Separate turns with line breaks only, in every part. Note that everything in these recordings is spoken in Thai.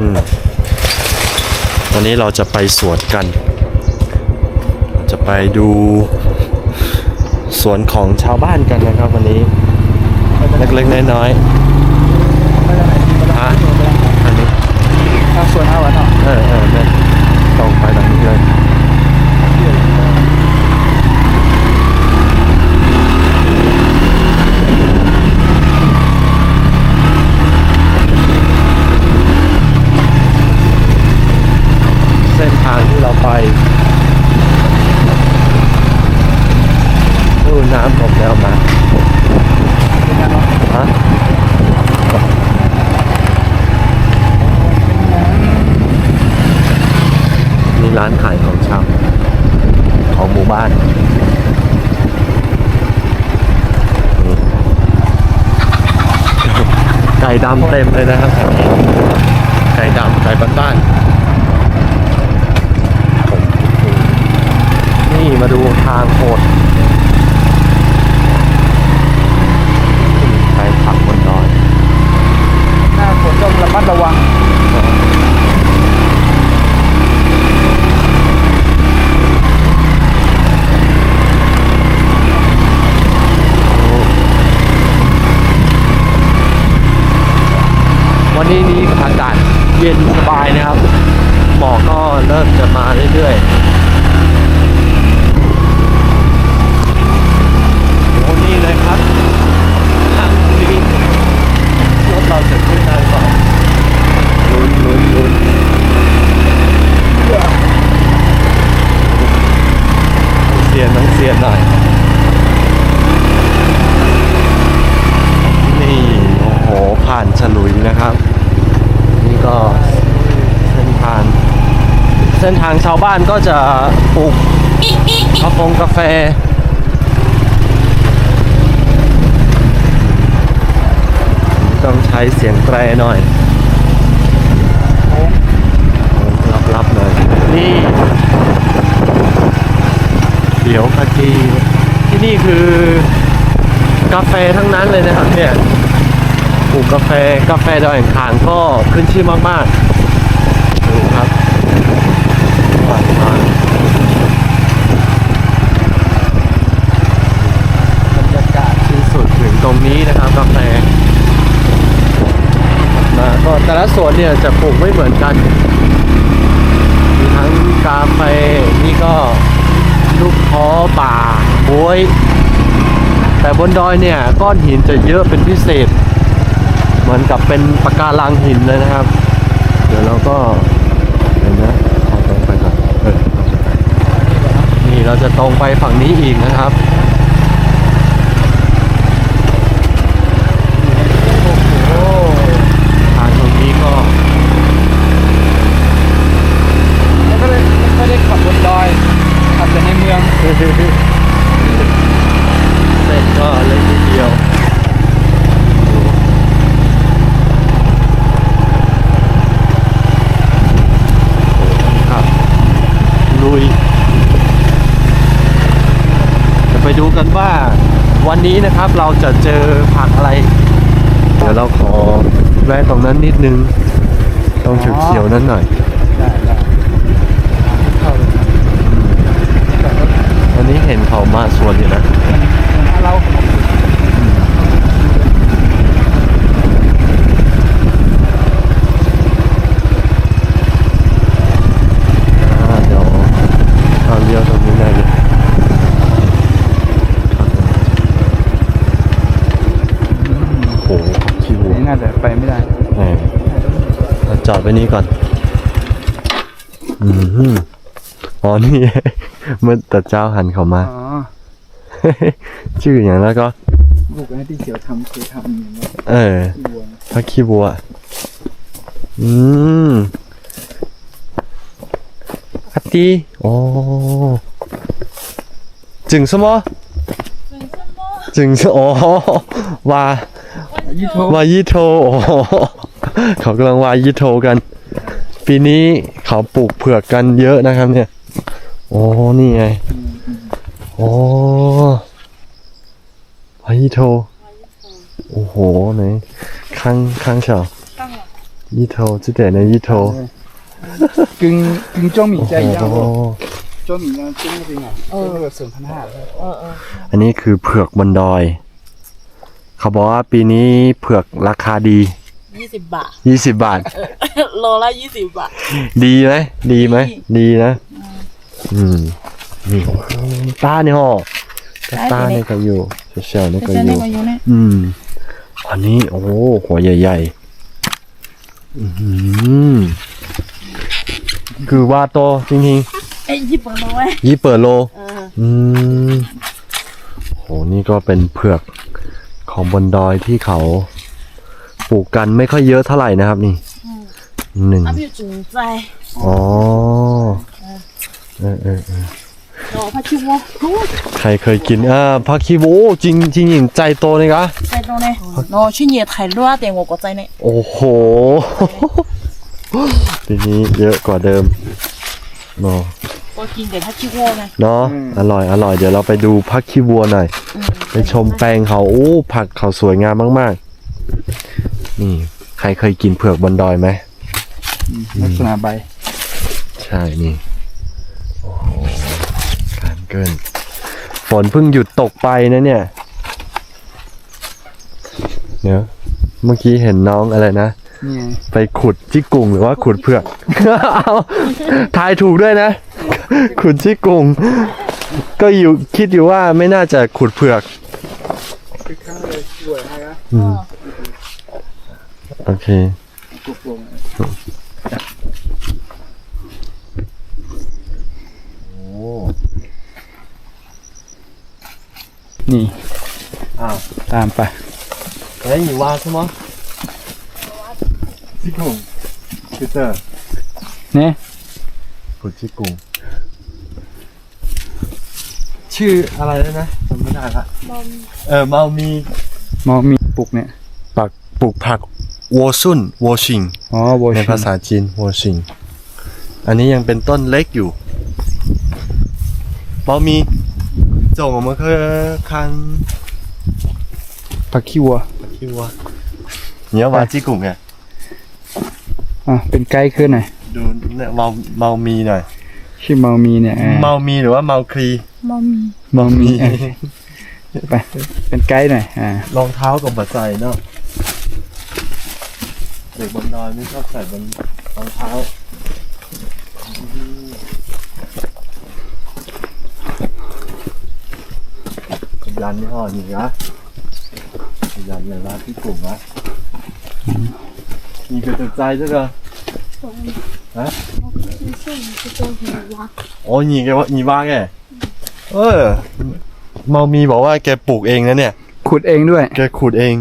อืมวันนี้เราจะไปสวนกันจะไปดูสวนของชาวบ้านกันนะครับวันนี้ เล็กๆน้อยๆฮะอันนี้
ทางสวนเอาอะเนาะ
เออเออเนี่ยตรงไปทางนี้เลย เส้นทางที่เราไปอู้น้ำผมแล้วมาฮะมีร้านขายของชำของหมู่บ้านไก่ดำเต็มเลยนะครับไก่ดำไก่บ้านๆ นี่ มาดูทางโหดไปผักบนดอย
หน้าฝนต้องระมัดระวัง
วันนี้นี่อากาศเย็นสบายนะครับ หมอกก็เริ่มจะมาเรื่อยๆโอ้นี่เลยครับทางนี้รถเราจะขึ้นได้หรือเปล่าลุ้นลุ้นลุ้นเสียนต้องเสียนหน่อย นี่ โอ้โห ผ่านฉลุยนะครับ นี่ก็เส้นทาง เส้นทางชาวบ้านก็จะปลูกกาแฟกาแฟ ต้องใช้เสียงแตรหน่อยรับรับหน่อยนี่เดี๋ยวคาจีที่นี่คือกาแฟทั้งนั้นเลยนะครับเนี่ยปลูกกาแฟกาแฟดอยอ่างขางก็ขึ้นชื่อมากๆดูครับหวานมากบรรยากาศที่สุดถึง ตรงนี้นะครับกาแฟมาก็แต่ละสวนเนี่ยจะปลูกไม่เหมือนกัน มีทั้งกาแฟนี่ก็ลูกท้อป่าบวย แต่บนดอยเนี่ยก้อนหินจะเยอะเป็นพิเศษ เหมือนกับเป็นปะการังหินเลยนะครับ เดี๋ยวเราก็เห็นนะขอตรงไปก่อนนี่เราจะตรงไปฝั่งนี้อีกนะครับ
โอ้
ทางตรงนี้ก็
แล้วก็เลยไม่ได้ขับบนดอยขับแต่ในเมือง
เส้นก็เล็กนิดเดียวดูครับ ลุย จะไปดูกันว่าวั นี้นะครับเราจะเจอผักอะไร เดี๋ยวเราขอแวะตรงนั้นนิดนึงตรงเขียวๆนั้นหน่อย
ได้ได้เข้าเลย
วันนี้เห็นเขามาสวนอยู่นะ
ถ้าเรา
อ่าเดี๋ยวเอาเลี้ยวตรงนี้ได้เลยโอ้โหขี้วัว
นี่น่าจะไปไม่ได้
แหมเราจ อดไว้นี่ก่อน อืมฮึอ๋อนี่เมื่อแต่เจ้าหันเขามา
อ๋อ
ชื่ออย่างแล้วก็
ลูกไอ้ที่เขียวทำเคยทำอย่างเงี้ย
เออ
ที่วัวนะ
พระขี้วัว อืมอาตีโอ้จึงสมอจึงสมออ๋อว่า
ยี่โท
ว่ายี่โทโอ้ เขากำลังว่ายี่โทกัน ปีนี้เขาปลูกเผือกกันเยอะนะครับ เนี่ย โอ้นี่ไง โอ้ว่ายี่โท โอ้โหไหนข้างข้างเฉา
ตั้งหรอ
ยี่โทจะแต่ในยี่โท
กึ่งกึ่งจ้องหมี่ใจย่าง
โอ้
จ้องหมี่ย่างจริงจริงอะเออเสริมพันห้าเลย
เออเออ
อันนี้คือเผือกบนดอย เขาบอกว่าปีนี้เผือกราคาดี
ยี่สิบบาท
ยี่สิบบาท
โลละยี่สิบบาท
ดีไหมดีไหม
ดี
ดีนะ อืมนี่ตาเนี่ยฮะตาเนี่ยก็อยู่เฉยๆเนี่ยก็อยู่อืมอันนี้โอ้โหหัวใหญ่ๆอือหือคือว่าโตจริง
ไอ้ยี่สิบโลไว้
ๆยี่เปิดโล
เออ
อืมโหนี่ก็เป็นเผือกของบนดอยที่เขา ปลูกกันไม่ค่อยเยอะเท่าไหร่นะครับนี่หนึ่ง
น้ำอยู่จุงใจ
อ๋อเออเออเออ
รอพัชิวะรู้
ใครเคยกินอ่าผักคีโวจริงจริงจริงใจโตเลยกะ
ใจตรงนี้รอชื่อเหยียดไข่รั่วเตียงหัวกดใจเนี่ย
โอ้โหทีนี้เยอะกว่าเดิมเนาะ
ก็กินแต่พัชิวไง
เนาะอร่อยอร่อยเดี๋ยวเราไปดูผักขี้วัวหน่อยไปชมแปลงเขาโอ้ผักเขาสวยงามมากๆ นี่ ใครเคยกินเผือกบนดอยไหม
ลักษณะใบ
ใช่นี่ โอ้โหการเกิน ฝนเพิ่งหยุดตกไปนะเนี่ย เดี๋ยวเมื่อกี้เห็นน้องอะไรนะ
นี่ไง
ไปขุดที่กุงหรือว่าขุดเผือกเอาทายถูกด้วยนะ ขุดที่กุง ก็อยู่คิดอยู่ว่าไม่น่าจะขุดเผือก
คือข้างเลยสวยมากนะ
อืม โอเค
กรุบกรุบนี่
อ้าว
ตามไป
เฮ้ย你挖是吗ที่กุงคือเตอร์
เนี่ย
ขุดที่กุง ชื่ออะไรแล้วนะจำไม่ได้ละเออเมามี
มอมีปลูกเนี่ย
ปักปลูกผัก วอซุนวอชิงในภาษาจีนวอชิง อันนี้ยังเป็นต้นเล็กอยู่เรามีจงออกมาคือคัน
ผักขี้วัว
ผักขี้วัวเนี่ยว่าจีกุ่มไง
อะเป็นใกล้ขึ้นหน่อย
ดูเนี่ยเมาเมามีหน่อย
ชื่อเมามีเนี่ย
เมามีหรือว่าเมาคลีเมา
มี
เมามีไปเป็นไกด์หน่อยอ่า
รองเท้ากับบัตรใจเนาะ ด็กบนดอยไม่ชอบใส่บนรองเท้ายันไม่ห่อนี่นะยันเลยว่าที่กลุ่มนะมีกระตุ้ใจด้วยเหฮะโอ้หนีแกว่าหนีบ้างแกเออมามีบอกว่าแกปลูกเองนะเนี่ย
ขุดเองด้วย
แกขุดเอง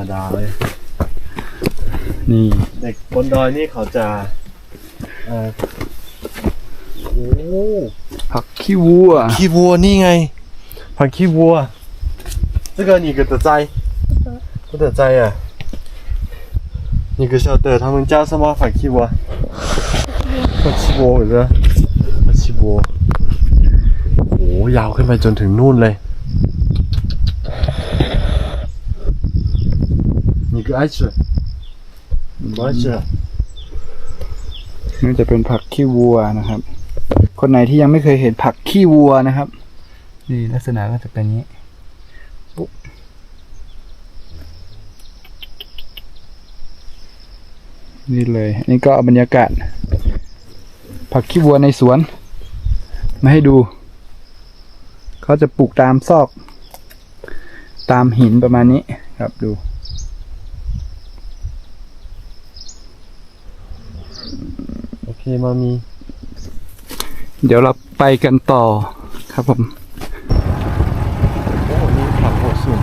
รรมดาเลย
นี่
เด็กบนดอยนี่เขาจะเออโอ้
ผักขี้วัว
ขี้วัวนี่ไงผักขี้วัว这个你可得摘不得摘啊你可晓得他们叫什么ผักขี้วัวผักขี้วัวหรือผักขี้วัวโอ้ยาวขึ้นไปจนถึงนู่นเลย Geitze.
นี่จะเป็นผักขี้วัวนะครับ คนไหนที่ยังไม่เคยเห็นผักขี้วัวนะครับ นี่ลักษณะก็จะเป็นนี้ปุ๊บนี่เลย นี่ก็บรรยากาศ ผักขี้วัวในสวน มาให้ดู เขาจะปลูกตามซอก ตามหินประมาณนี้ครับดู
มามี
เดี๋ยวเราไปกันต่อครับผม
โอ้นี่ผักโหสุน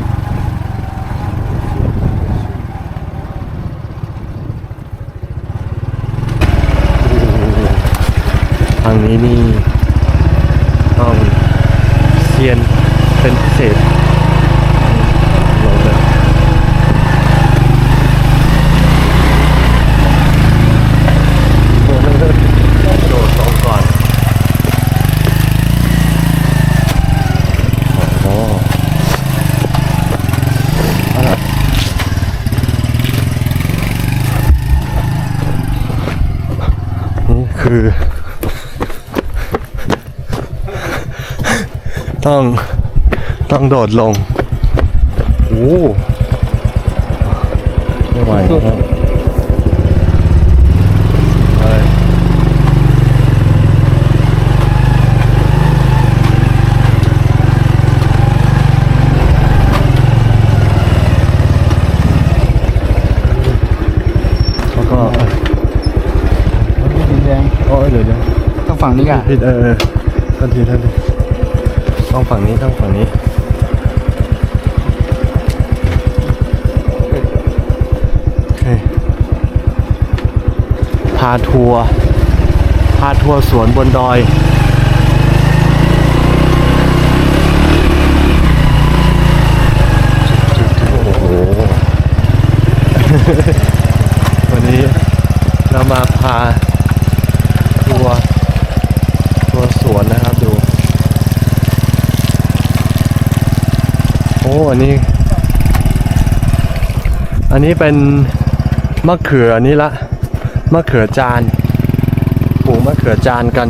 ทางนี้นี่ต้องเซียนเป็นพิเศษลงเลยโดดลงก่อน คือ ต้องต้องโดดลงโอ้ไม่ไหวครับไปแล้วก็
ดินแดง
โอ้ยเดี๋ยวเดี๋ยว
ต้อง ฝั่งนี้อะ
ผิดเออทันทีทันทีต้องฝั่งนี้ต้องฝั่งนี้พาทัวร์พาทัวร์สวนบนดอยวันนี้เรามาพาทัวร์ทัวร์สวนนะครับดู โอันนี้ อันนี้เป็นมะเขืออันนี้ละมะเขือจานปลูกมะเขือจานกัน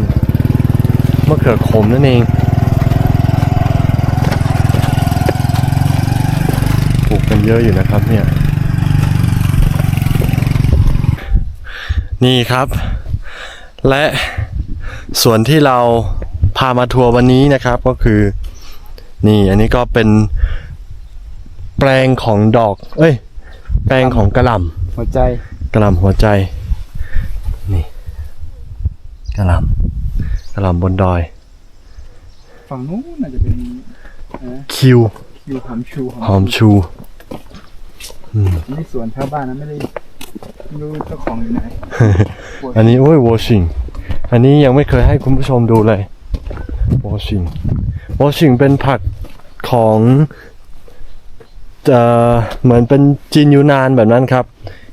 มะเขือขมนั่นเองปลูกกันเยอะอยู่นะครับเนี่ยนี่ครับ และส่วนที่เราพามาทัวร์วันนี้นะครับก็คือ นี่อันนี้ก็เป็น แปลงของดอก เอ้ย แปลงของกระหล่ำ
หัวใจ
กระหล่ำหัวใจ นี่กระหล่ำกระหล่ำบนดอย
ฝั่งนู้นน่าจะเป็นนะ
คิว
คิวหอมชู
หอมชู
นี่สวนชาวบ้านนะไม่ได้ไม่รู้เจ้าของอยู่ไหน
อันนี้โอ้ยวอชิง อันนี้ยังไม่เคยให้คุณผู้ชมดูเลยวอชิงวอชิงเป็นผักของ เอ่อเหมือนเป็นจีนยูนานแบบนั้นครับ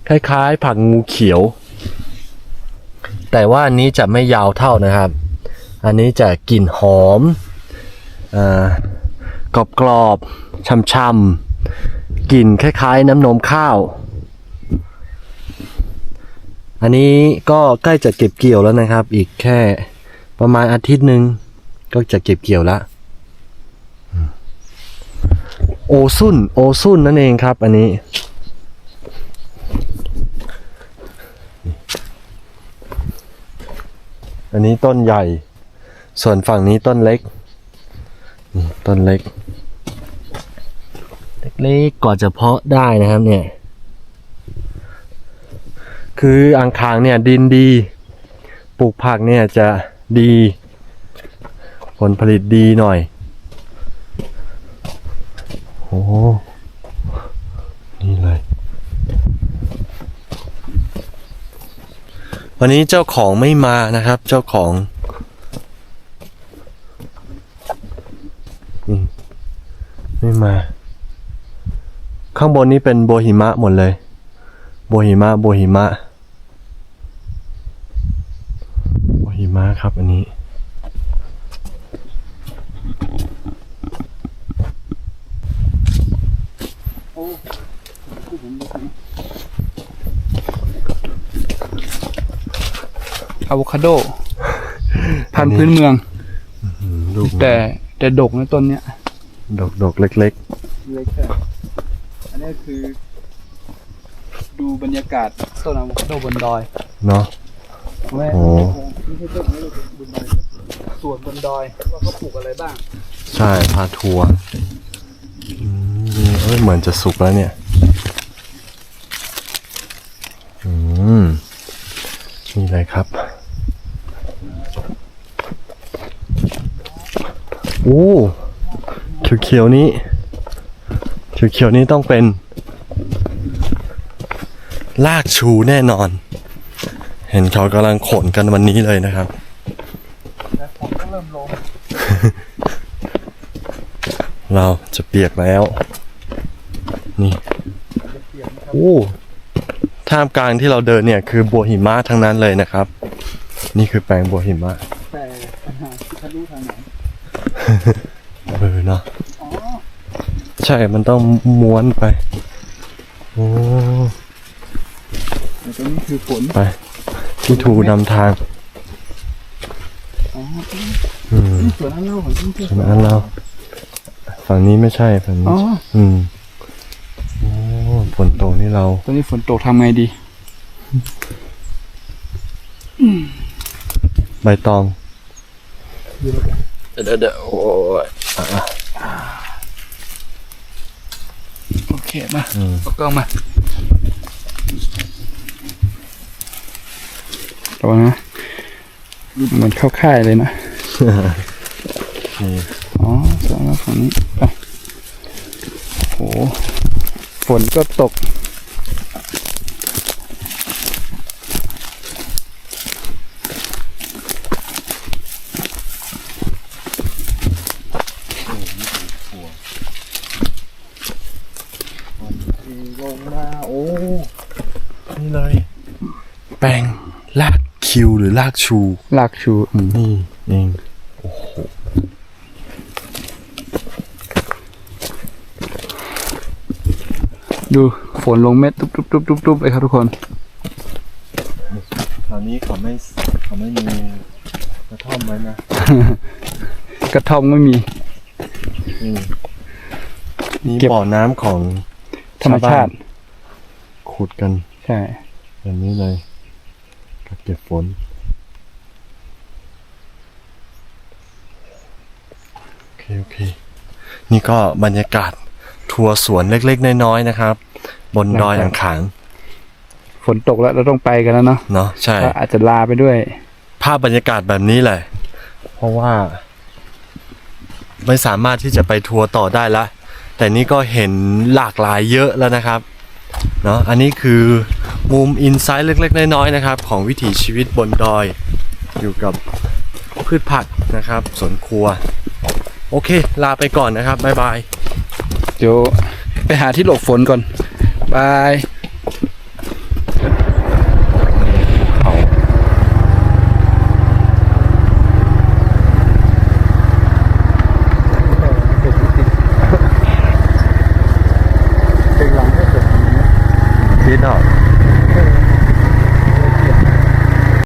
คล้ายๆ ผักงูเขียว แต่ว่าอันนี้จะไม่ยาวเท่านะครับ อันนี้จะกลิ่นหอมอกรอบกรอบๆช่ำๆกลิ่นคล้ายๆ น้ำนมข้าว อันนี้ก็ใกล้จะเก็บเกี่ยวแล้วนะครับ อีกแค่ประมาณอาทิตย์หนึ่งก็จะเก็บเกี่ยวแล้ว โอซุนโอซุนนั่นเองครับ อันนี้ อันนี้ต้นใหญ่ ส่วนฝั่งนี้ต้นเล็ก ต้นเล็ก เล็กๆกว่าจะเพาะได้นะครับเนี่ย คืออ่างขางเนี่ยดินดี ปลูกผักเนี่ยจะดี ผลผลิตดีหน่อย โอ้นี่เลย วันนี้เจ้าของไม่มานะครับ เจ้าของอืมไม่มา ข้างบนนี้เป็นโบหิมะหมดเลย โบหิมะ โบหิมะ โบหิมะครับอันนี้
อะโวคาโด พันธุ์พื้นเมือง
ลูก
แต่แต่ดกนะต้นเนี้ย
ดอกดอกเล็ก
เล็กแต่อันนี้คือ ดูบรรยากาศต้นอะโวคาโดบนดอย
ๆ เนาะ
ไม่
โอ้
ไม่ใช่ต้นนี้บนดอยส่วนบนดอยว่าเขาปลูกอะไรบ้าง
ใช่พาทัวร์อืม เอ้ยเหมือนจะสุกแล้วเนี่ย อืม นี่เลยครับ โอ้เขียวๆนี้เขียวๆนี้ต้องเป็น ลากชูแน่นอน เห็นเขากำลังขนกันวันนี้เลยนะครับ
แต่ฝนก็เริ่มลง
เราจะเปียกแล้ว นี่โอ้ท่ามกลางที่เราเดินเนี่ยคือบัวหิมะทั้งนั้นเลยนะครับ นี่คือแปลงบัวหิมะ
แต่ปัญหาที่ทะลุทางไหน
เออเนาะ
อ๋อ
ใช่มันต้องม้วนไปโอ้
แต่ตรงนี้คือฝน
ไปพี่ทูนำทาง
สวนอันเล่าของที่เที่ยว
สวนอันเราฝั่งนี้ไม่ใช่ฝั่งนี้
อ๋อ
อืมโอ้ ฝนตกนี่เรา
ตอนนี้ฝนตกทำไงดี
ใบตอง เดี๋ยวเดี๋ยวโอ้ยอะ
โอเคมา
อืม
เอากล้องมาระวังนะเหมือนเข้าค่ายเลยนะ
นี่
อ๋อสวนแล้วฝั่งนี้ไปโอ้โห ฝนก็ตก
ลงมา โอ้ นี่เลย แปลงลากคิวหรือลากชู
ลากชู อืม
นี่เอง
ดูฝนลงเม็ดตุ๊บตุ๊บตุ๊บตุ๊บตุ๊บเลยครับทุกคน
ตอนนี้เขาไม่เขาไม่มีกระท่อมไว้นะ
กระท่อมไม่มี
อืมนี่
เก็บ
บ่อน้ำของ
ธรรมชาติ
ขุดกัน
ใช่
แบบนี้เลยกักเก็บฝนโอเคโอเค นี่ก็บรรยากาศ ทัวร์สวนเล็กๆ น้อยๆนะครับ บนดอยอ่างขาง
ฝนตกแล้วเราต้องไปกันแล้วเนาะ
เนาะใช่
ก็อาจจะลาไปด้วย
ภาพบรรยากาศแบบนี้แหละ เพราะว่า ไม่สามารถที่จะไปทัวร์ต่อได้ละ แต่นี่ก็เห็นหลากหลายเยอะแล้วนะครับเนาะอันนี้คือมุมอินไซต์เล็กๆ น้อยๆนะครับ ของวิถีชีวิตบนดอย อยู่กับพืชผักนะครับสวนครัว โอเค ลาไปก่อนนะครับบ๊ายบาย
เดี๋ยวไปหาที่หลบฝนก่อนบาย
เขา
เป็นหลัง